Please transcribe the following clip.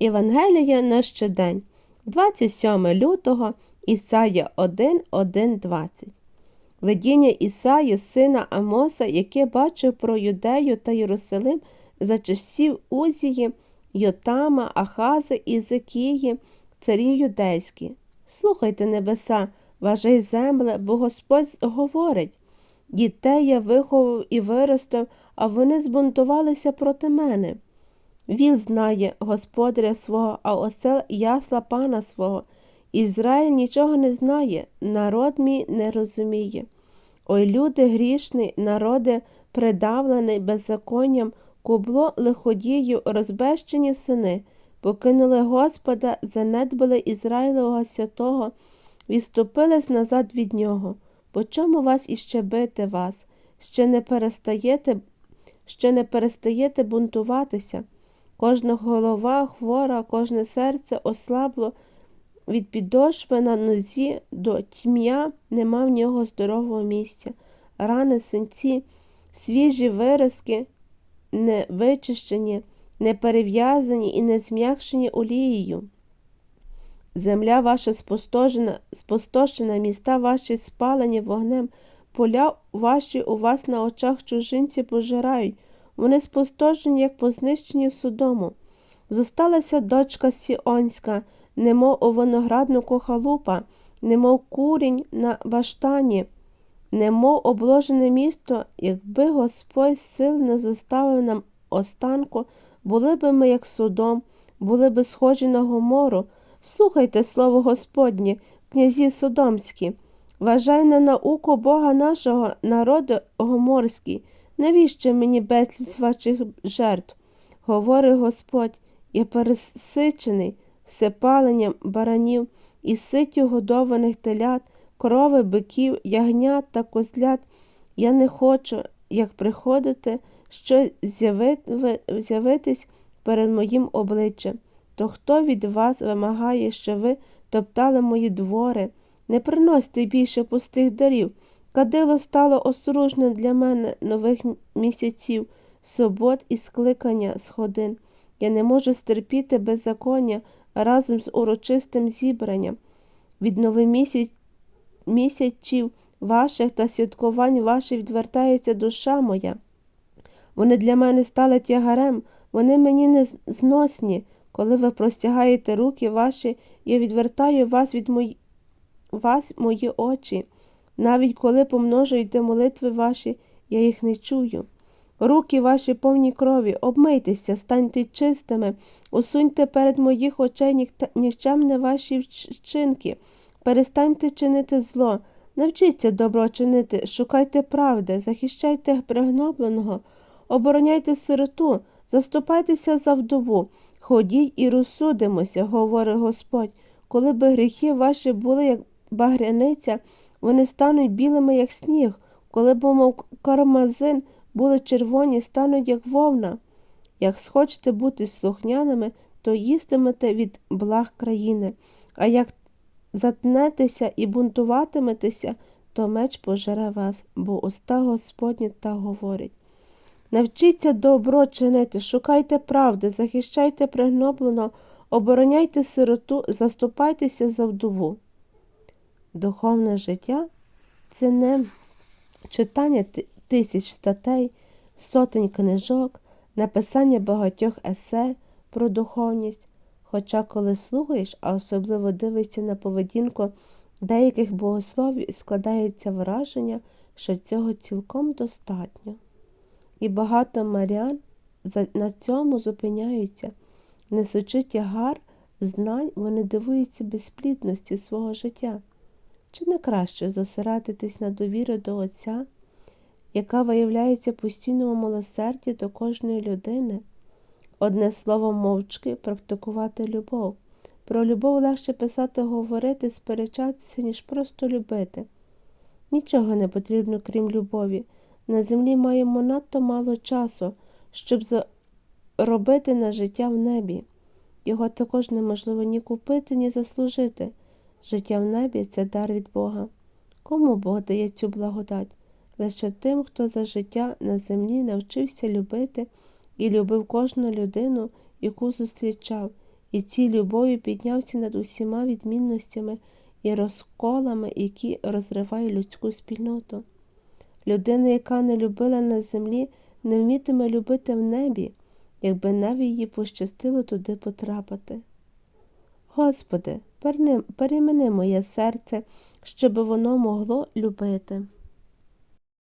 Євангелія на щодень, 27 лютого, Ісая 1, 1, 20. Видіння Ісаї, сина Амоса, яке бачив про Юдею та Єрусалим за часів Узії, Йотама, Ахази і Зекії, царі юдейські. Слухайте небеса, важай земле, бо Господь говорить Дітей я виховав і виростив, а вони збунтувалися проти мене. Віл знає господаря свого, а осел ясла пана свого. Ізраїль нічого не знає, народ мій не розуміє. Ой, люди грішний, народи придавлений беззаконням, кубло лиходію, розбещені сини, покинули Господа, занедбали Ізраїлового святого, відступились назад від нього. По чому вас іще бити вас? Ще не перестаєте, ще не перестаєте бунтуватися. Кожна голова хвора, кожне серце ослабло від підошви на нозі до тьмя нема в нього здорового місця. Рани, синці, свіжі виразки, не вичищені, не перев'язані і не зм'якшені олією. Земля ваша спустошена, спустошена, міста ваші спалені вогнем, поля ваші у вас на очах чужинці пожирають, вони спустошені, як по знищенні судому. Зосталася дочка Сіонська, немов у винограднику халупа, немов курінь на баштані, немов обложене місто, якби Господь сил не зоставив нам останку, були би ми, як судом, були би схожі на гомору. Слухайте слово Господнє, князі Содомські, вважай на науку Бога нашого, народу гоморський, навіщо мені безліч ваших жертв? Говорить Господь, я пересичений всепаленням баранів і ситтю годованих телят, корови, биків, ягнят та козлят. Я не хочу, як приходити, що з'явитись перед моїм обличчям то хто від вас вимагає, що ви топтали мої двори? Не приносьте більше пустих дарів. Кадило стало осружним для мене нових місяців, субот і скликання сходин. Я не можу стерпіти беззаконня разом з урочистим зібранням. Від новомісяців місяців ваших та святкувань ваших відвертається душа моя. Вони для мене стали тягарем, вони мені не зносні. Коли ви простягаєте руки ваші, я відвертаю вас від мої... вас мої очі. Навіть коли помножуєте молитви ваші, я їх не чую. Руки ваші повні крові, обмийтеся, станьте чистими, усуньте перед моїх очей нікчемне ваші вчинки, перестаньте чинити зло, навчіться добро чинити, шукайте правди, захищайте пригнобленого, обороняйте сироту, заступайтеся за вдову. Ходіть і розсудимося, говорить Господь, коли би гріхи ваші були, як багряниця, вони стануть білими, як сніг, коли б, мов кармазин, були червоні, стануть, як вовна. Як схочете бути слухняними, то їстимете від благ країни, а як затнетеся і бунтуватиметеся, то меч пожере вас, бо уста Господні так говорить. Навчіться добро чинити, шукайте правди, захищайте пригноблено, обороняйте сироту, заступайтеся за вдову. Духовне життя це не читання тисяч статей, сотень книжок, написання багатьох есе про духовність. Хоча, коли слухаєш, а особливо дивишся на поведінку деяких богословів, складається враження, що цього цілком достатньо. І багато марян на цьому зупиняються, несучи тягар знань, вони дивуються безплідності свого життя. Чи не краще зосередитись на довірі до Отця, яка виявляється постійному милосерді до кожної людини? Одне слово мовчки практикувати любов. Про любов легше писати, говорити, сперечатися, ніж просто любити. Нічого не потрібно, крім любові. На землі маємо надто мало часу, щоб заробити на життя в небі. Його також неможливо ні купити, ні заслужити. Життя в небі це дар від Бога. Кому Бог дає цю благодать? Лише тим, хто за життя на землі навчився любити і любив кожну людину, яку зустрічав, і цій любові піднявся над усіма відмінностями і розколами, які розривають людську спільноту. Людина, яка не любила на землі, не вмітиме любити в небі, якби навіть їй пощастило туди потрапити. Господи, перемени моє серце, щоб воно могло любити.